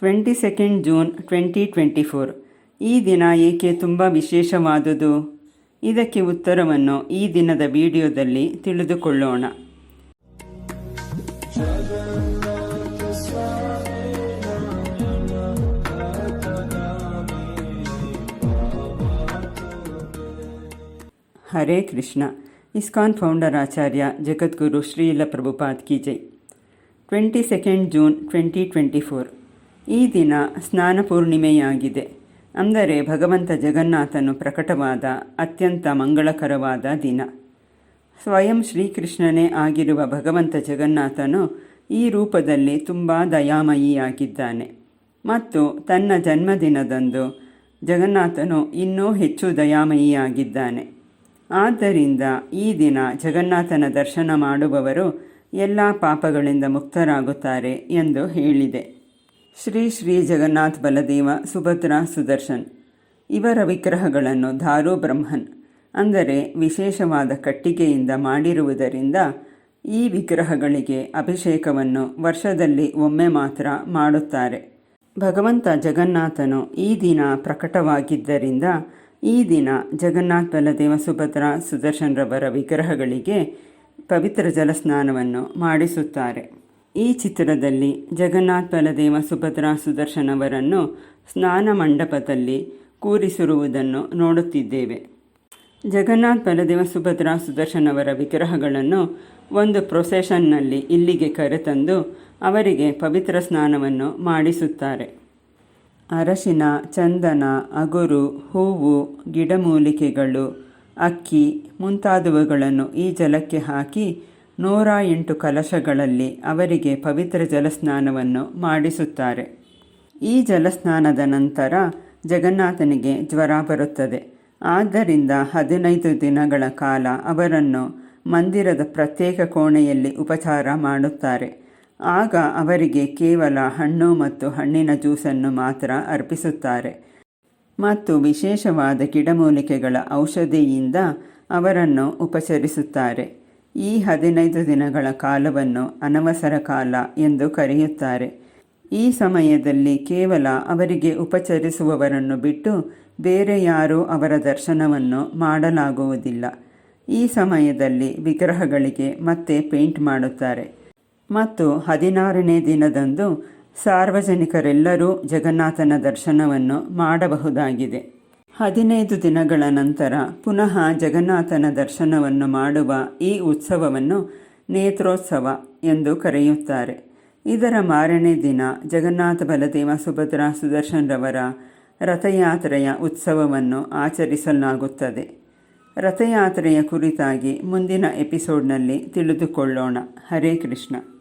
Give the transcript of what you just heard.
Twenty second June twenty twenty four ಈ ದಿನ ಏಕೆ ತುಂಬ ವಿಶೇಷವಾದುದು? ಇದಕ್ಕೆ ಉತ್ತರವನ್ನು ಈ ದಿನದ ವಿಡಿಯೋದಲ್ಲಿ ತಿಳಿದುಕೊಳ್ಳೋಣ. ಹರೇ ಕೃಷ್ಣ. ಇಸ್ಕಾನ್ ಫೌಂಡರ್ ಆಚಾರ್ಯ ಜಗದ್ಗುರು ಶ್ರೀಲ ಪ್ರಭುಪಾದ್ ಕಿ twenty second June twenty twenty four ಈ ದಿನ ಸ್ನಾನ ಪೂರ್ಣಿಮೆಯಾಗಿದೆ ಅಂದರೆ ಭಗವಂತ ಜಗನ್ನಾಥನು ಪ್ರಕಟವಾದ ಅತ್ಯಂತ ಮಂಗಳಕರವಾದ ದಿನ. ಸ್ವಯಂ ಶ್ರೀಕೃಷ್ಣನೇ ಆಗಿರುವ ಭಗವಂತ ಜಗನ್ನಾಥನು ಈ ರೂಪದಲ್ಲಿ ತುಂಬ ದಯಾಮಯಿಯಾಗಿದ್ದಾನೆ. ಮತ್ತು ತನ್ನ ಜನ್ಮದಿನದಂದು ಜಗನ್ನಾಥನು ಇನ್ನೂ ಹೆಚ್ಚು ದಯಾಮಯಿಯಾಗಿದ್ದಾನೆ. ಆದ್ದರಿಂದ ಈ ದಿನ ಜಗನ್ನಾಥನ ದರ್ಶನ ಮಾಡುವವರು ಎಲ್ಲ ಪಾಪಗಳಿಂದ ಮುಕ್ತರಾಗುತ್ತಾರೆ ಎಂದು ಹೇಳಿದೆ. ಶ್ರೀ ಶ್ರೀ ಜಗನ್ನಾಥ್ ಬಲದೇವ ಸುಭದ್ರಾ ಸುದರ್ಶನ್. ಇವರ ವಿಗ್ರಹಗಳನ್ನು ಧಾರು ಬ್ರಹ್ಮನ್. ಅಂದರೆ ವಿಶೇಷವಾದ ಕಟ್ಟಿಗೆಯಿಂದ ಮಾಡಿರುವುದರಿಂದ ಈ ವಿಗ್ರಹಗಳಿಗೆ ಅಭಿಷೇಕವನ್ನು ವರ್ಷದಲ್ಲಿ ಒಮ್ಮೆ ಮಾತ್ರ ಮಾಡುತ್ತಾರೆ. ಭಗವಂತ ಜಗನ್ನಾಥನು ಈ ದಿನ ಪ್ರಕಟವಾಗಿದ್ದರಿಂದ ಈ ದಿನ ಜಗನ್ನಾಥ್ ಬಲದೇವ ಸುಭದ್ರಾ ಸುದರ್ಶನ್ರವರ ವಿಗ್ರಹಗಳಿಗೆ ಪವಿತ್ರ ಜಲಸ್ನಾನವನ್ನು ಮಾಡಿಸುತ್ತಾರೆ. ಈ ಚಿತ್ರದಲ್ಲಿ ಜಗನ್ನಾಥ್ ಬಲದೇವ ಸುಭದ್ರಾ ಸುದರ್ಶನವರನ್ನು ಸ್ನಾನ ಮಂಟಪದಲ್ಲಿ ಕೂರಿಸಿರುವುದನ್ನು ನೋಡುತ್ತಿದ್ದೇವೆ. ಜಗನ್ನಾಥ್ ಬಲದೇವ ಸುಭದ್ರಾ ಸುದರ್ಶನವರ ವಿಗ್ರಹಗಳನ್ನು ಒಂದು ಪ್ರೊಸೆಷನ್ನಲ್ಲಿ ಇಲ್ಲಿಗೆ ಕರೆತಂದು ಅವರಿಗೆ ಪವಿತ್ರ ಸ್ನಾನವನ್ನು ಮಾಡಿಸುತ್ತಾರೆ. ಅರಶಿನ, ಚಂದನ, ಅಗುರು, ಹೂವು, ಗಿಡಮೂಲಿಕೆಗಳು, ಅಕ್ಕಿ ಮುಂತಾದವುಗಳನ್ನು ಈ ಜಲಕ್ಕೆ ಹಾಕಿ ನೂರ ಎಂಟು ಕಲಶಗಳಲ್ಲಿ ಅವರಿಗೆ ಪವಿತ್ರ ಜಲಸ್ನಾನವನ್ನು ಮಾಡಿಸುತ್ತಾರೆ. ಈ ಜಲಸ್ನಾನದ ನಂತರ ಜಗನ್ನಾಥನಿಗೆ ಜ್ವರ ಬರುತ್ತದೆ. ಆದ್ದರಿಂದ ಹದಿನೈದು ದಿನಗಳ ಕಾಲ ಅವರನ್ನು ಮಂದಿರದ ಪ್ರತ್ಯೇಕ ಕೋಣೆಯಲ್ಲಿ ಉಪಚಾರ ಮಾಡುತ್ತಾರೆ. ಆಗ ಅವರಿಗೆ ಕೇವಲ ಹಣ್ಣು ಮತ್ತು ಹಣ್ಣಿನ ಜ್ಯೂಸನ್ನು ಮಾತ್ರ ಅರ್ಪಿಸುತ್ತಾರೆ. ಮತ್ತು ವಿಶೇಷವಾದ ಗಿಡಮೂಲಿಕೆಗಳ ಔಷಧಿಯಿಂದ ಅವರನ್ನು ಉಪಚರಿಸುತ್ತಾರೆ. ಈ ಹದಿನೈದು ದಿನಗಳ ಕಾಲವನ್ನು ಅನವಸರ ಕಾಲ ಎಂದು ಕರೆಯುತ್ತಾರೆ. ಈ ಸಮಯದಲ್ಲಿ ಕೇವಲ ಅವರಿಗೆ ಉಪಚರಿಸುವವರನ್ನು ಬಿಟ್ಟು ಬೇರೆ ಯಾರೂ ಅವರ ದರ್ಶನವನ್ನು ಮಾಡಲಾಗುವುದಿಲ್ಲ. ಈ ಸಮಯದಲ್ಲಿ ವಿಗ್ರಹಗಳಿಗೆ ಮತ್ತೆ ಪೇಂಟ್ ಮಾಡುತ್ತಾರೆ. ಮತ್ತು ಹದಿನಾರನೇ ದಿನದಂದು ಸಾರ್ವಜನಿಕರೆಲ್ಲರೂ ಜಗನ್ನಾಥನ ದರ್ಶನವನ್ನು ಮಾಡಬಹುದಾಗಿದೆ. ಹದಿನೈದು ದಿನಗಳ ನಂತರ ಪುನಃ ಜಗನ್ನಾಥನ ದರ್ಶನವನ್ನು ಮಾಡುವ ಈ ಉತ್ಸವವನ್ನು ನೇತ್ರೋತ್ಸವ ಎಂದು ಕರೆಯುತ್ತಾರೆ. ಇದರ ಮಾರನೇ ದಿನ ಜಗನ್ನಾಥ ಬಲದೇವ ಸುಭದ್ರಾ ಸುದರ್ಶನ್ರವರ ರಥಯಾತ್ರೆಯ ಉತ್ಸವವನ್ನು ಆಚರಿಸಲಾಗುತ್ತದೆ. ರಥಯಾತ್ರೆಯ ಕುರಿತಾಗಿ ಮುಂದಿನ ಎಪಿಸೋಡ್ನಲ್ಲಿ ತಿಳಿದುಕೊಳ್ಳೋಣ. ಹರೇ ಕೃಷ್ಣ.